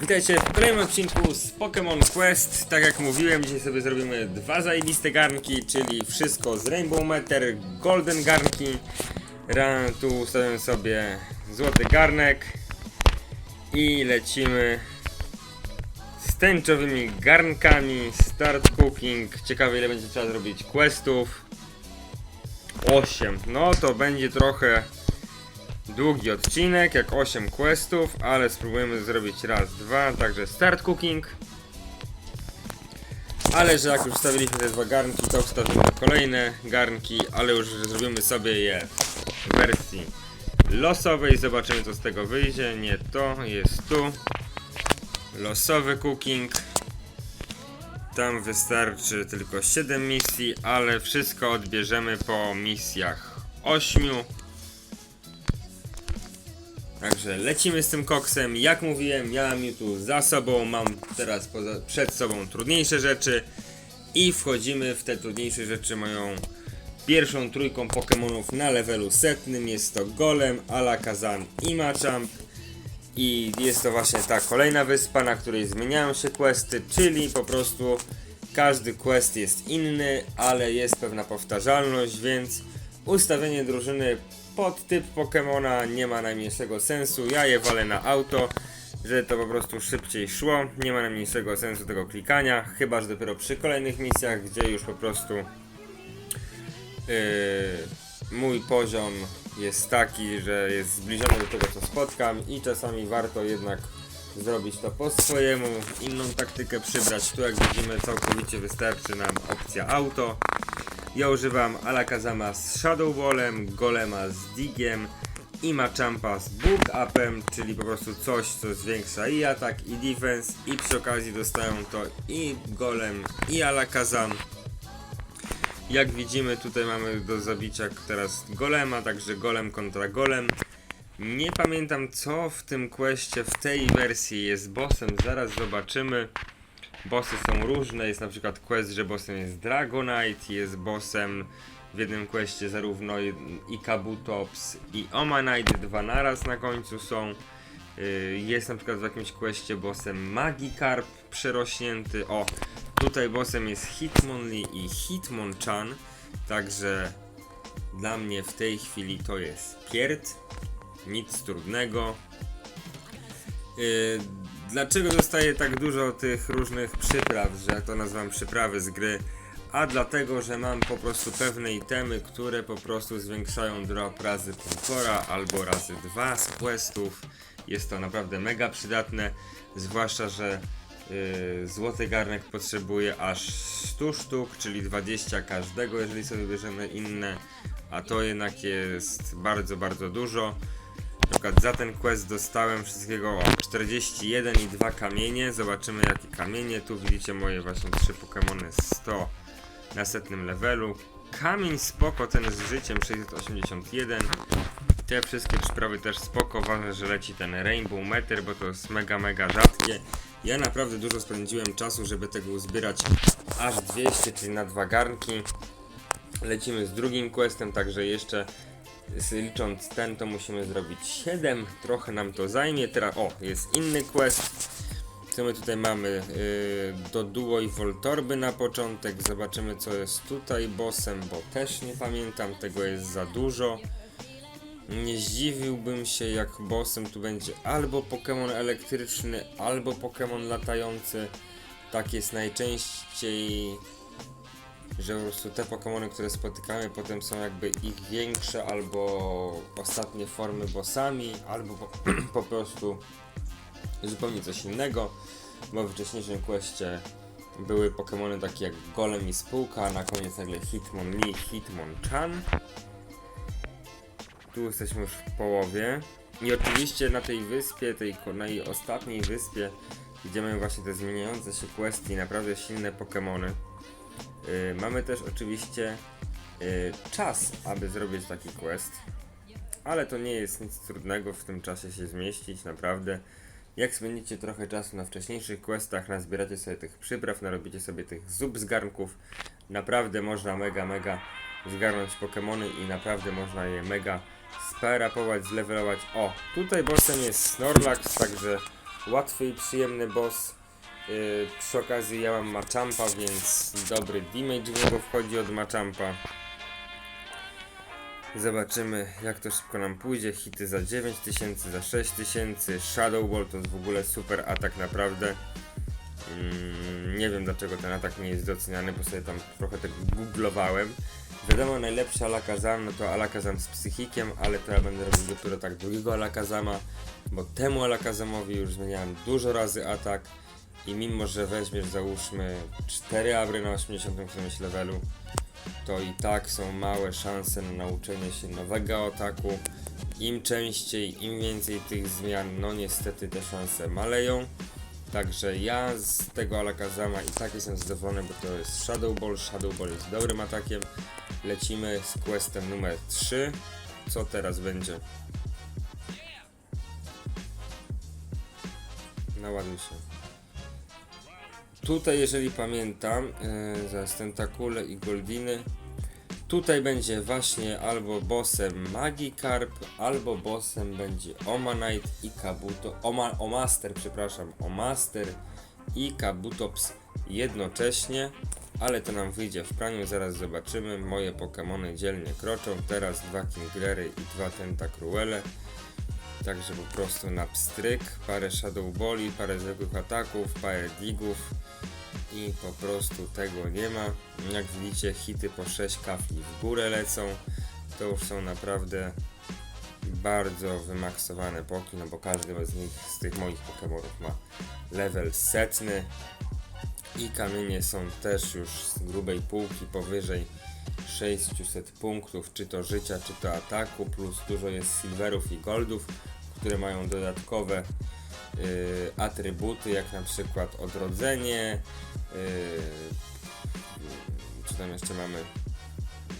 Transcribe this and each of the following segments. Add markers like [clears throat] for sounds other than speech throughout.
Witajcie w kolejnym odcinku z Pokémon Quest. Tak jak mówiłem, dzisiaj sobie zrobimy dwa zajebiste garnki, czyli wszystko z Rainbow Meter, Golden garnki. Ra, tu ustawiam sobie złoty garnek i lecimy z tęczowymi garnkami. Start cooking. Ciekawe ile będzie trzeba zrobić questów. 8. No to będzie trochę długi odcinek, jak 8 questów, ale spróbujemy zrobić raz, dwa, także start cooking. Ale że jak już wstawiliśmy te dwa garnki, to wstawimy kolejne garnki, ale już zrobimy sobie je w wersji losowej. Zobaczymy co z tego wyjdzie. Nie to, jest tu. Losowy cooking. Tam wystarczy tylko 7 misji, ale wszystko odbierzemy po misjach 8. Także lecimy z tym koksem. Jak mówiłem, ja mam tu za sobą, mam teraz poza, przed sobą trudniejsze rzeczy i wchodzimy w te trudniejsze rzeczy moją pierwszą trójką Pokémonów na levelu setnym. Jest to Golem, Alakazam i Machamp. I jest to właśnie ta kolejna wyspa, na której zmieniają się questy, czyli po prostu każdy quest jest inny, ale jest pewna powtarzalność, więc ustawienie drużyny pod typ Pokemona nie ma najmniejszego sensu. Ja je walę na auto, żeby to po prostu szybciej szło. Nie ma najmniejszego sensu tego klikania, chyba że dopiero przy kolejnych misjach, gdzie już po prostu Yy, mój poziom jest taki, że jest zbliżony do tego co spotkam i czasami warto jednak zrobić to po swojemu, inną taktykę przybrać. Tu jak widzimy całkowicie wystarczy nam opcja auto. Ja używam Alakazama z Shadow Ballem, Golema z Digiem i Machampa z Book Upem, czyli po prostu coś co zwiększa i atak i defense i przy okazji dostają to i Golem i Alakazam. Jak widzimy, tutaj mamy do zabicia teraz golema, także golem kontra golem. Nie pamiętam co w tym questie, w tej wersji jest bossem, zaraz zobaczymy. Bossy są różne, jest na przykład quest, że bossem jest Dragonite, jest bossem w jednym questie zarówno i Kabutops i Omanite, dwa naraz na końcu są. Yy, Jest na przykład w jakimś questie bossem Magikarp przerośnięty. O, tutaj bossem jest Hitmonlee i Hitmonchan. Także dla mnie w tej chwili to jest pierd. Nic trudnego. Yy, dlaczego dostaję tak dużo tych różnych przypraw, że to nazywam przyprawy z gry? A dlatego, że mam po prostu pewne itemy, które po prostu zwiększają drop razy półtora albo razy dwa z questów. Jest to naprawdę mega przydatne, zwłaszcza, że yy, złoty garnek potrzebuje aż 100 sztuk, czyli 20 każdego, jeżeli sobie bierzemy inne, a to jednak jest bardzo, bardzo dużo. Przykład za ten quest dostałem wszystkiego o 41 i 2 kamienie. Zobaczymy jakie kamienie. Tu widzicie moje właśnie 3 Pokémony 100 na setnym levelu. Kamień spoko, ten z życiem 681. Te wszystkie przyprawy też spoko. Ważne, że leci ten Rainbow Meter, bo to jest mega, mega rzadkie. Ja naprawdę dużo spędziłem czasu, żeby tego uzbierać aż 200, czyli na dwa garnki. Lecimy z drugim questem, także jeszcze licząc ten, to musimy zrobić 7. Trochę nam to zajmie. Teraz, o, jest inny quest. Co my tutaj mamy? Yy, do Duo i Voltorby na początek. Zobaczymy, co jest tutaj bossem, bo też nie pamiętam. Tego jest za dużo. Nie zdziwiłbym się, jak bossem tu będzie albo Pokémon elektryczny, albo Pokémon latający. Tak jest najczęściej że po prostu te Pokémony, które spotykamy, potem są jakby ich większe albo ostatnie formy bossami, albo po, [clears throat] po prostu zupełnie coś innego, bo w wcześniejszym questie były Pokémony takie jak Golem i Spółka, a na koniec nagle Hitmonlee, Hitmonchan. Tu jesteśmy już w połowie. I oczywiście na tej wyspie, tej najostatniej wyspie, gdzie mamy właśnie te zmieniające się questy naprawdę silne Pokémony. Yy, mamy też oczywiście yy, czas, aby zrobić taki quest, ale to nie jest nic trudnego w tym czasie się zmieścić, naprawdę. Jak spędzicie trochę czasu na wcześniejszych questach, nazbieracie sobie tych przypraw, narobicie sobie tych zup z garnków, naprawdę można mega, mega zgarnąć Pokémony i naprawdę można je mega sperapować, zlevelować. O, tutaj bossem jest Snorlax, także łatwy i przyjemny boss. Yy, przy okazji ja mam Machampa, więc dobry damage w niego wchodzi od Machampa. Zobaczymy jak to szybko nam pójdzie. Hity za 9000, za 6000. Shadow Ball to jest w ogóle super atak naprawdę. Mm, nie wiem dlaczego ten atak nie jest doceniany, bo sobie tam trochę tak googlowałem. Wiadomo, najlepszy Alakazam no to Alakazam z psychikiem, ale to ja będę robił dopiero tak drugiego Alakazama, bo temu Alakazamowi już zmieniałem dużo razy atak i mimo, że weźmiesz załóżmy 4 abry na 80 którymś levelu, to i tak są małe szanse na nauczenie się nowego ataku. Im częściej, im więcej tych zmian, no niestety te szanse maleją. Także ja z tego Alakazama i tak jestem zadowolony, bo to jest Shadow Ball. Shadow Ball jest dobrym atakiem. Lecimy z questem numer 3. Co teraz będzie? Naładuj się. Tutaj, jeżeli pamiętam, yy, zaraz tentakule i goldiny. Tutaj będzie właśnie albo bossem Magikarp, albo bossem będzie Omanite i Kabuto. Oma, Omaster, przepraszam, Omaster i Kabutops jednocześnie, ale to nam wyjdzie w praniu, zaraz zobaczymy. Moje Pokémony dzielnie kroczą. Teraz dwa Kinglery i dwa Tentacruele. Także po prostu na pstryk, parę Shadow Balli, parę zwykłych ataków, parę digów i po prostu tego nie ma. Jak widzicie hity po 6 kafli w górę lecą. To już są naprawdę bardzo wymaksowane poki, no bo każdy z nich, z tych moich Pokémonów ma level setny i kamienie są też już z grubej półki powyżej 600 punktów, czy to życia, czy to ataku, plus dużo jest silverów i goldów, które mają dodatkowe y, atrybuty, jak na przykład odrodzenie, y, co tam jeszcze mamy?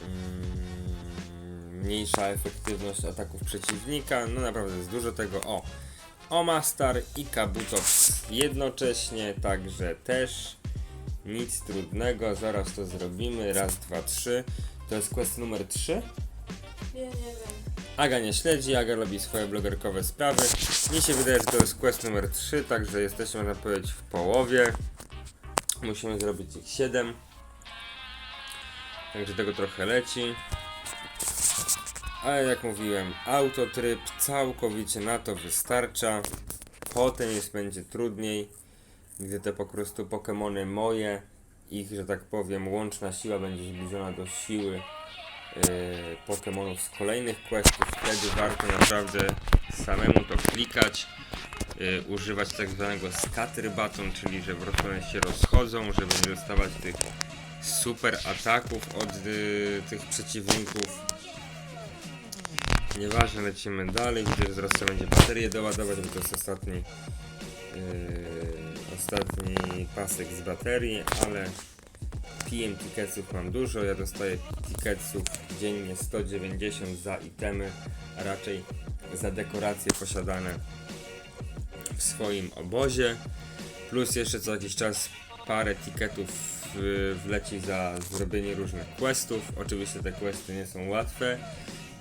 Mm, mniejsza efektywność ataków przeciwnika, no naprawdę jest dużo tego. O, Omastar i Kabuto jednocześnie, także też nic trudnego, zaraz to zrobimy, raz, dwa, trzy. To jest quest numer 3. Nie, nie wiem. Aga nie śledzi, Aga robi swoje blogerkowe sprawy. Mi się wydaje, że to jest quest numer 3, także jesteśmy, można powiedzieć, w połowie. Musimy zrobić ich 7. Także tego trochę leci. Ale jak mówiłem, autotryb całkowicie na to wystarcza. Potem jest będzie trudniej, gdy te po prostu Pokémony moje, ich, że tak powiem, łączna siła będzie zbliżona do siły Pokémonów z kolejnych questów, wtedy warto naprawdę samemu to klikać, yy, używać tak zwanego scatter button, czyli że one się rozchodzą, żeby nie dostawać tych super ataków od yy, tych przeciwników. Nieważne, lecimy dalej, że zaraz trzeba będzie baterię doładować, bo to jest ostatni yy, ostatni pasek z baterii, ale PM ticketsów mam dużo, ja dostaję ticketsów dziennie 190 za itemy, a raczej za dekoracje posiadane w swoim obozie, plus jeszcze co jakiś czas parę ticketów y, wleci za zrobienie różnych questów, oczywiście te questy nie są łatwe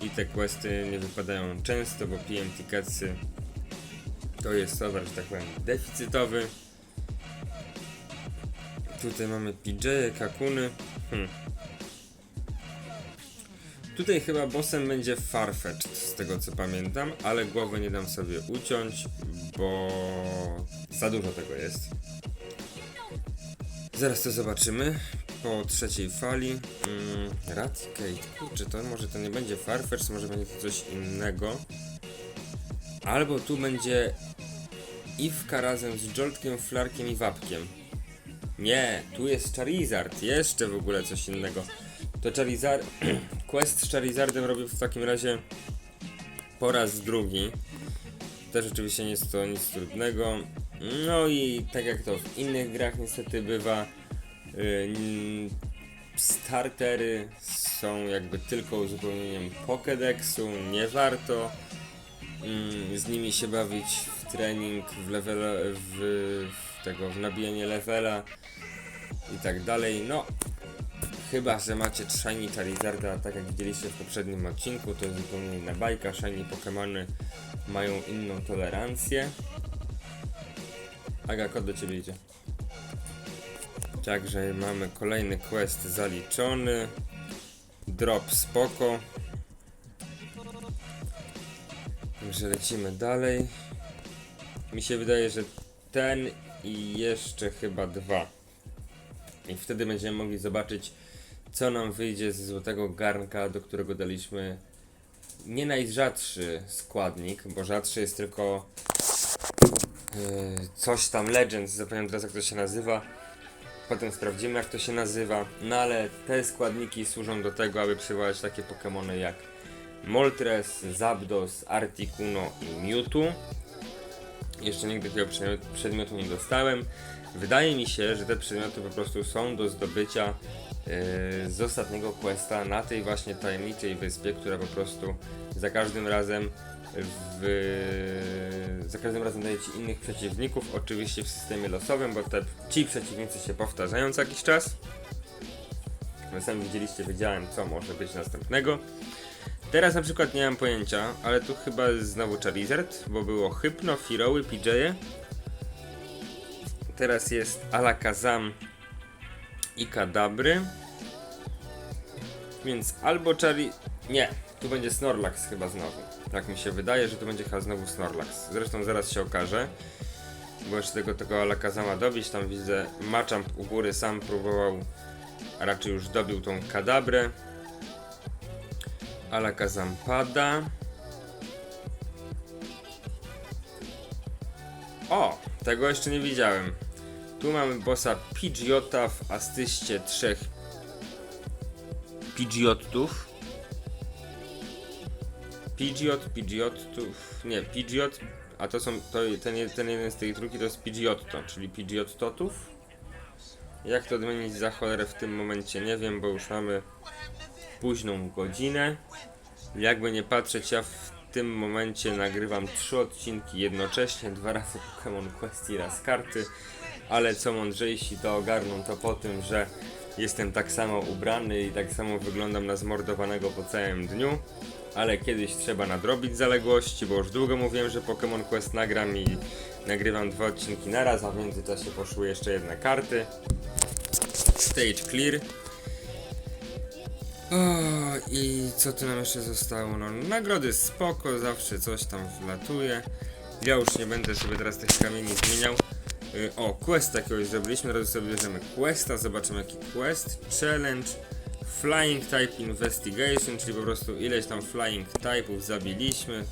i te questy nie wypadają często, bo PM ticketsy to jest towar, że tak powiem, deficytowy. Tutaj mamy PJ, Kakuny. Hmm. Tutaj chyba bossem będzie Farfetch'd, z tego co pamiętam, ale głowę nie dam sobie uciąć, bo za dużo tego jest. Zaraz to zobaczymy. Po trzeciej fali. Mm, Raticate. Kurczę, to może to nie będzie Farfetch, może będzie to coś innego. Albo tu będzie Iwka razem z Joltkiem, Flarkiem i Wapkiem. Nie, tu jest Charizard, jeszcze w ogóle coś innego. To Charizard, [clears throat] quest z Charizardem robię w takim razie po raz drugi. Też oczywiście nie jest to nic trudnego. No i tak jak to w innych grach niestety bywa, yy, startery są jakby tylko uzupełnieniem Pokédexu, nie warto z nimi się bawić w trening, w level, w, w tego, w nabijanie levela i tak dalej. No, chyba, że macie Shiny Charizarda, tak jak widzieliście w poprzednim odcinku, to jest zupełnie inna bajka. Shiny Pokémony mają inną tolerancję. Aga, kod do ciebie idzie. Także mamy kolejny quest zaliczony. Drop spoko. Także lecimy dalej. Mi się wydaje, że ten i jeszcze chyba dwa. I wtedy będziemy mogli zobaczyć, co nam wyjdzie ze złotego garnka, do którego daliśmy nie najrzadszy składnik, bo rzadszy jest tylko yy, coś tam Legends, zapomniałem teraz jak to się nazywa. Potem sprawdzimy jak to się nazywa. No ale te składniki służą do tego, aby przywołać takie Pokémony jak Moltres, Zapdos, Articuno i Mewtwo. Jeszcze nigdy takiego przedmiotu- nie dostałem. Wydaje mi się, że te przedmioty po prostu są do zdobycia yy, z ostatniego questa na tej właśnie tajemniczej wyspie, która po prostu za każdym razem w, za każdym razem daje ci innych przeciwników, oczywiście w systemie losowym, bo te, ci przeciwnicy się powtarzają co jakiś czas. No sami widzieliście, wiedziałem co może być następnego. Teraz na przykład nie mam pojęcia, ale tu chyba znowu Charizard, bo było Hypno, Firoły, PJ. Teraz jest Alakazam i Kadabry. Więc albo Chari... Nie, tu będzie Snorlax chyba znowu. Tak mi się wydaje, że tu będzie chyba znowu Snorlax. Zresztą zaraz się okaże. Bo jeszcze tego, tego Alakazama dobić, tam widzę Machamp u góry sam próbował, a raczej już dobił tą Kadabrę. Alakazam pada. O! Tego jeszcze nie widziałem. Tu mamy bossa Pidgeota w astyście trzech Pidgeotów. Pidgeot, Pidgeotów, nie, Pidgeot, a to są, to, ten, ten jeden z tej trójki to jest Pidgeotto, czyli Pidgeottotów. Jak to odmienić za cholerę w tym momencie nie wiem, bo już mamy późną godzinę. Jakby nie patrzeć, ja w tym momencie nagrywam trzy odcinki jednocześnie, dwa razy Pokémon Quest i raz karty, ale co mądrzejsi to ogarną to po tym, że jestem tak samo ubrany i tak samo wyglądam na zmordowanego po całym dniu, ale kiedyś trzeba nadrobić zaległości, bo już długo mówiłem, że Pokémon Quest nagram i nagrywam dwa odcinki naraz, a w międzyczasie poszły jeszcze jedne karty. Stage clear. O, i co tu nam jeszcze zostało? No, nagrody spoko, zawsze coś tam wlatuje. Ja już nie będę sobie teraz tych kamieni zmieniał. Y, O, quest jakiegoś zrobiliśmy, teraz sobie bierzemy questa, zobaczymy jaki quest. Challenge, Flying Type Investigation, czyli po prostu ileś tam Flying Type'ów zabiliśmy.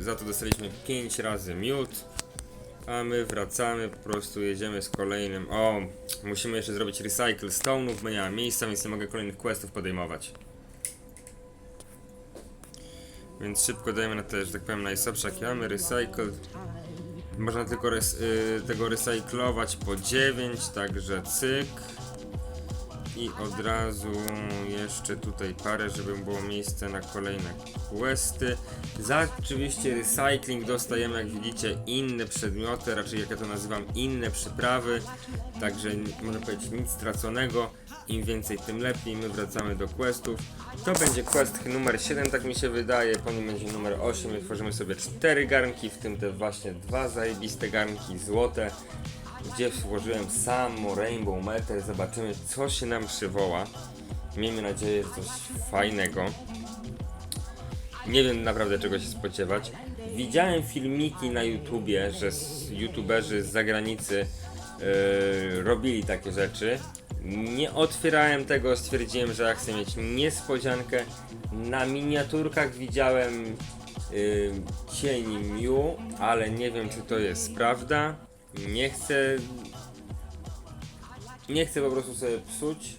Za to dostaliśmy 5 razy miód. A my wracamy, po prostu jedziemy z kolejnym. O, musimy jeszcze zrobić recycle stone'ów, bo nie ma miejsca, więc nie mogę kolejnych questów podejmować. Więc szybko dajemy na te, że tak powiem, najsłabsze jakie mamy. Recycle. Można tylko res, y, tego recyklować po 9, także cyk. I od razu jeszcze tutaj parę, żeby było miejsce na kolejne questy. Za oczywiście recycling dostajemy, jak widzicie, inne przedmioty, raczej jak ja to nazywam, inne przyprawy. Także można powiedzieć nic straconego. Im więcej, tym lepiej. My wracamy do questów. To będzie quest numer 7, tak mi się wydaje. Po nim będzie numer 8. I tworzymy sobie 4 garnki, w tym te właśnie dwa zajebiste garnki złote gdzie włożyłem samo Rainbow Meter. Zobaczymy, co się nam przywoła. Miejmy nadzieję, że coś fajnego. Nie wiem naprawdę czego się spodziewać. Widziałem filmiki na YouTubie, że youtuberzy z zagranicy yy, robili takie rzeczy. Nie otwierałem tego, stwierdziłem, że ja chcę mieć niespodziankę. Na miniaturkach widziałem yy, cień Mew, ale nie wiem czy to jest prawda. Nie chcę. Nie chcę po prostu sobie psuć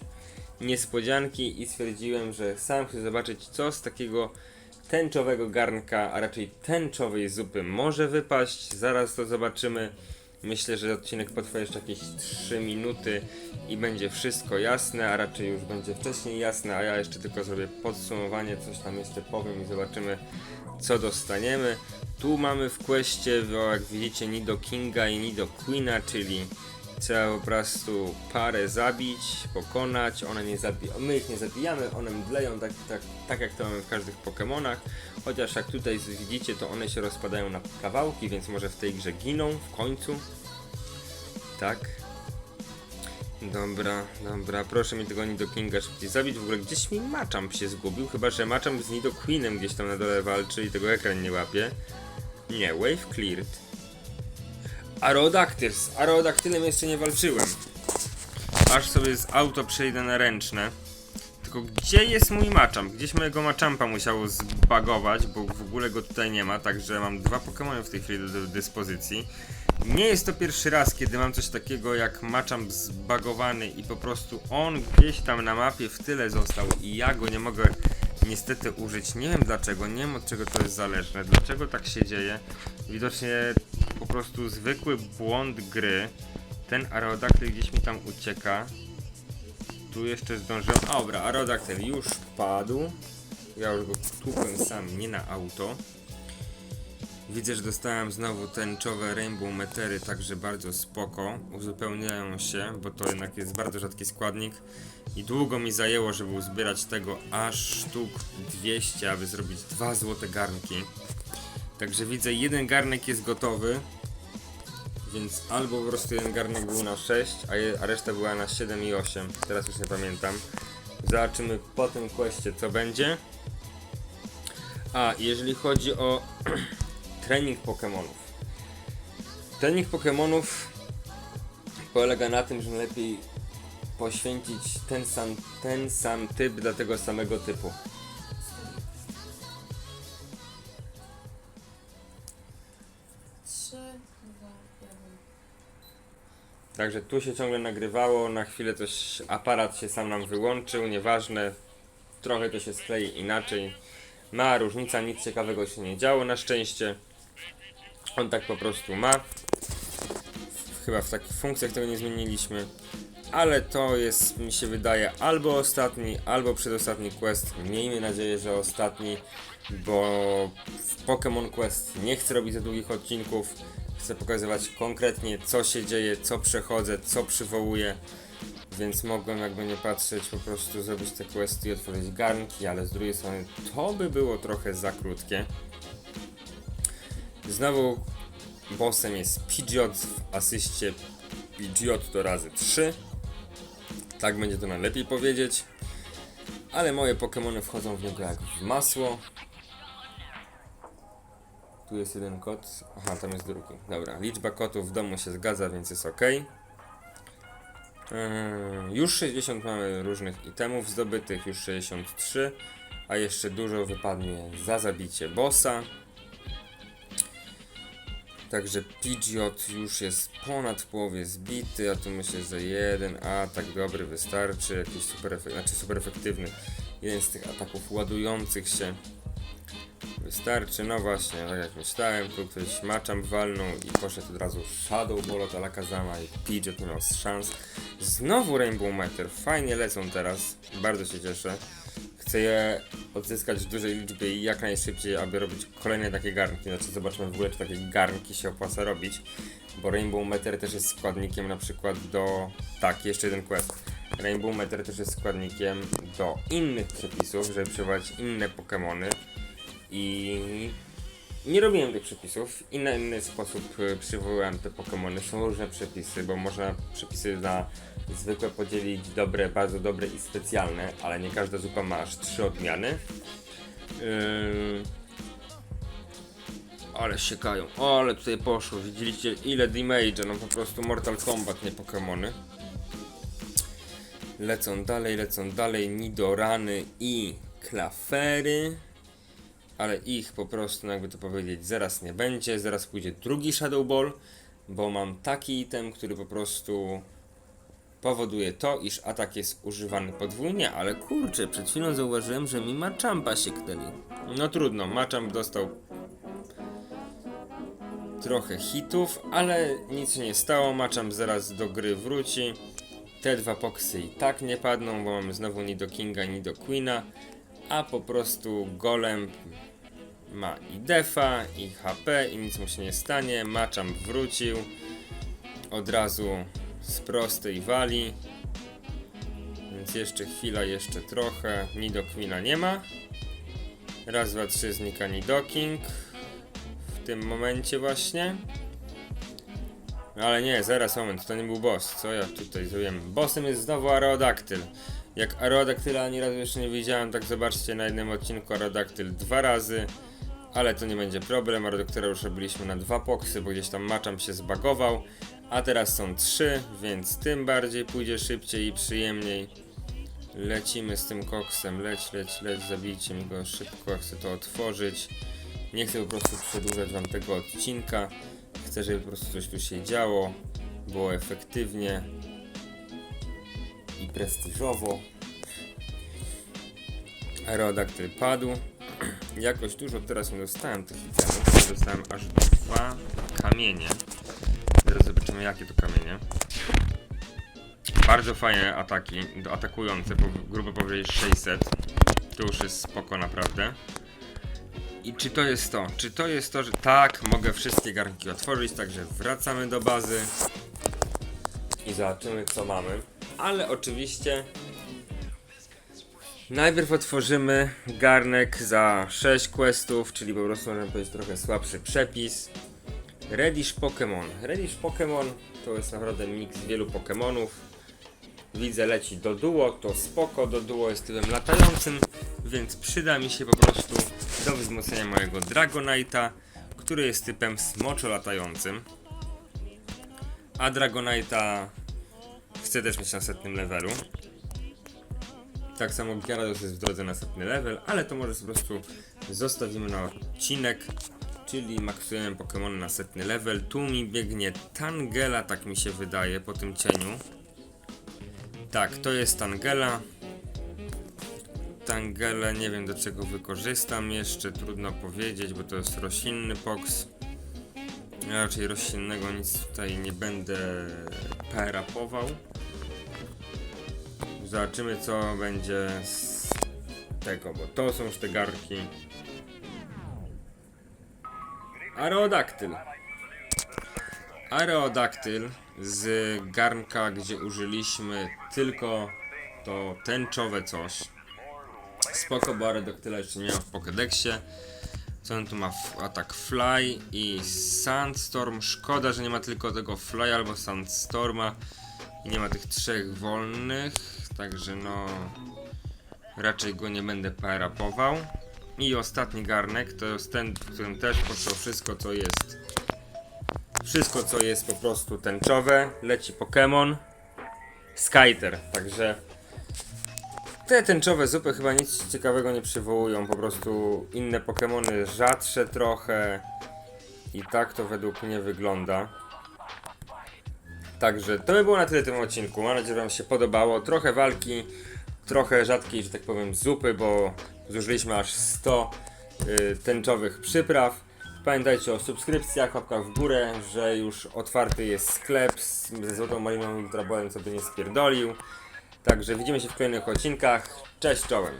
niespodzianki i stwierdziłem, że sam chcę zobaczyć co z takiego tęczowego garnka, a raczej tęczowej zupy może wypaść. Zaraz to zobaczymy. Myślę, że odcinek potrwa jeszcze jakieś 3 minuty i będzie wszystko jasne, a raczej już będzie wcześniej jasne, a ja jeszcze tylko zrobię podsumowanie, coś tam jeszcze powiem i zobaczymy co dostaniemy. Tu mamy w questie, bo jak widzicie, Nido Kinga i Nido Queena, czyli trzeba po prostu parę zabić, pokonać, one nie zabi my ich nie zabijamy, one mdleją tak, tak, tak jak to mamy w każdych Pokémonach, chociaż jak tutaj widzicie, to one się rozpadają na kawałki, więc może w tej grze giną w końcu. Tak. Dobra, dobra, proszę mi tego Nido Kinga szybciej zabić. W ogóle gdzieś mi Machamp się zgubił, chyba że Machamp z Nido Queenem gdzieś tam na dole walczy i tego ekran nie łapie. Nie, Wave cleared. Aerodactyl, z Aerodaktylem jeszcze nie walczyłem. Aż sobie z auto przejdę na ręczne. Tylko gdzie jest mój Machamp? Gdzieś mojego Machampa musiało zbagować, bo w ogóle go tutaj nie ma, także mam dwa Pokémony w tej chwili do, do dyspozycji. Nie jest to pierwszy raz, kiedy mam coś takiego jak Machamp zbagowany i po prostu on gdzieś tam na mapie w tyle został i ja go nie mogę niestety użyć. Nie wiem dlaczego, nie wiem od czego to jest zależne, dlaczego tak się dzieje. Widocznie po prostu zwykły błąd gry. Ten Aerodactyl gdzieś mi tam ucieka. Tu jeszcze zdążyłem. Dobra, Aerodactyl już padł. Ja już go tłukłem sam, nie na auto. Widzę, że dostałem znowu tęczowe Rainbow Metery, także bardzo spoko. Uzupełniają się, bo to jednak jest bardzo rzadki składnik. I długo mi zajęło, żeby uzbierać tego aż sztuk 200, aby zrobić dwa złote garnki. Także widzę, jeden garnek jest gotowy. Więc albo po prostu jeden garnek był na 6, a, je, a reszta była na 7 i 8. Teraz już nie pamiętam. Zobaczymy po tym questie co będzie. A, jeżeli chodzi o [clears throat] trening Pokémonów. Trening Pokémonów polega na tym, że lepiej poświęcić ten sam, ten sam typ dla tego samego typu. Także tu się ciągle nagrywało, na chwilę coś aparat się sam nam wyłączył, nieważne, trochę to się sklei inaczej. Ma różnica, nic ciekawego się nie działo na szczęście. On tak po prostu ma. Chyba w takich funkcjach tego nie zmieniliśmy. Ale to jest, mi się wydaje, albo ostatni, albo przedostatni quest. Miejmy nadzieję, że ostatni, bo w Pokémon Quest nie chcę robić za długich odcinków. Chcę pokazywać konkretnie, co się dzieje, co przechodzę, co przywołuję. Więc mogłem, jakby nie patrzeć, po prostu zrobić te questy i otworzyć garnki, ale z drugiej strony to by było trochę za krótkie. Znowu bossem jest Pidgeot w asyście Pidgeot to razy 3. Tak będzie to najlepiej powiedzieć. Ale moje Pokémony wchodzą w niego jak w masło. Tu jest jeden kot. Aha, tam jest drugi. Dobra, liczba kotów w domu się zgadza, więc jest ok. już 60 mamy różnych itemów zdobytych, już 63. A jeszcze dużo wypadnie za zabicie bossa. Także Pidgeot już jest ponad w połowie zbity, ja tu myślę, że jeden atak dobry wystarczy, jakiś super, efek- znaczy super efektywny. Jeden z tych ataków ładujących się wystarczy. No właśnie, tak jak myślałem, tu ktoś maczam walnął i poszedł od razu Shadow Ball od Alakazama i Pidgeot miał szans. Znowu Rainbow Meter, fajnie lecą teraz, bardzo się cieszę. Chcę je odzyskać w dużej liczbie i jak najszybciej, aby robić kolejne takie garnki. Znaczy zobaczmy w ogóle, czy takie garnki się opłaca robić. Bo Rainbow Meter też jest składnikiem na przykład do... Tak, jeszcze jeden quest. Rainbow Meter też jest składnikiem do innych przepisów, żeby przywołać inne Pokémony. I nie robiłem tych przepisów. I na inny sposób y, przywołałem te Pokémony. Są różne przepisy, bo można przepisy na zwykłe podzielić dobre, bardzo dobre i specjalne, ale nie każda zupa ma aż trzy odmiany. Yy... Ale siekają. Ale tutaj poszło. Widzieliście ile damage'a? No po prostu Mortal Kombat, nie Pokémony. Lecą dalej, lecą dalej. Nidorany i Klafery. Ale ich po prostu, no jakby to powiedzieć, zaraz nie będzie. Zaraz pójdzie drugi Shadow Ball, bo mam taki item, który po prostu powoduje to, iż atak jest używany podwójnie, ale kurczę, przed chwilą zauważyłem, że mi Machampa sieknęli. No trudno, Machamp dostał trochę hitów, ale nic się nie stało, Machamp zaraz do gry wróci. Te dwa poksy i tak nie padną, bo mamy znowu ni do Kinga, ni do Queena, a po prostu Golem ma i defa, i HP, i nic mu się nie stanie. Machamp wrócił od razu z prostej wali. Więc jeszcze chwila, jeszcze trochę. Nidoquina nie ma. Raz, dwa, trzy znika Nidoking. W tym momencie właśnie. Ale nie, zaraz moment, to nie był boss. Co ja tutaj zrobiłem? Bossem jest znowu Aerodactyl. Jak Aerodactyla ani razu jeszcze nie widziałem, tak zobaczcie na jednym odcinku Aerodactyl dwa razy. Ale to nie będzie problem, Aerodactyla już robiliśmy na dwa poksy, bo gdzieś tam maczam się zbagował. A teraz są trzy, więc tym bardziej pójdzie szybciej i przyjemniej. Lecimy z tym koksem, leć, leć, leć, zabijcie mi go szybko, chcę to otworzyć. Nie chcę po prostu przedłużać wam tego odcinka. Chcę, żeby po prostu coś tu się działo, było efektywnie i prestiżowo. Aerodaktyl padł. [clears throat] Jakoś dużo teraz nie dostałem tych itemów. Dostałem aż dwa kamienie. Zobaczymy jakie to kamienie. Bardzo fajne ataki, atakujące, po, grubo powiedzieć 600. To już jest spoko naprawdę. I czy to jest to? Czy to jest to, że tak, mogę wszystkie garnki otworzyć, także wracamy do bazy i zobaczymy co mamy. Ale oczywiście najpierw otworzymy garnek za 6 questów, czyli po prostu można powiedzieć trochę słabszy przepis. Reddish Pokémon. Reddish Pokémon to jest naprawdę miks wielu Pokémonów. Widzę leci do duo, to spoko, do duo jest typem latającym, więc przyda mi się po prostu do wzmocnienia mojego Dragonite'a, który jest typem smoczo latającym. A Dragonite'a chcę też mieć na setnym levelu. Tak samo Gyarados jest w drodze na setny level, ale to może po prostu zostawimy na odcinek, czyli maksujemy Pokémon na setny level. Tu mi biegnie Tangela, tak mi się wydaje, po tym cieniu. Tak, to jest Tangela. Tangelę nie wiem do czego wykorzystam jeszcze, trudno powiedzieć, bo to jest roślinny poks. Ja raczej roślinnego nic tutaj nie będę perapował. Zobaczymy co będzie z tego, bo to są już te garki. Aerodaktyl. Aerodaktyl z garnka, gdzie użyliśmy tylko to tęczowe coś. Spoko, bo Aerodaktyla jeszcze nie miał w Pokédexie. Co on tu ma? Atak Fly i Sandstorm. Szkoda, że nie ma tylko tego Fly albo Sandstorma i nie ma tych trzech wolnych. Także no. Raczej go nie będę parapował. I ostatni garnek to jest ten, w którym też poszło wszystko, co jest. Wszystko, co jest po prostu tęczowe. Leci Pokémon. Skyter. Także te tęczowe zupy chyba nic ciekawego nie przywołują, po prostu inne Pokémony rzadsze trochę i tak to według mnie wygląda. Także to by było na tyle w tym odcinku. Mam nadzieję, że Wam się podobało. Trochę walki, trochę rzadkiej, że tak powiem, zupy, bo Zużyliśmy aż 100 y, tęczowych przypraw. Pamiętajcie o subskrypcjach, łapkach w górę, że już otwarty jest sklep z, ze złotą maliną drabolem, co by nie spierdolił. Także widzimy się w kolejnych odcinkach. Cześć, czołem!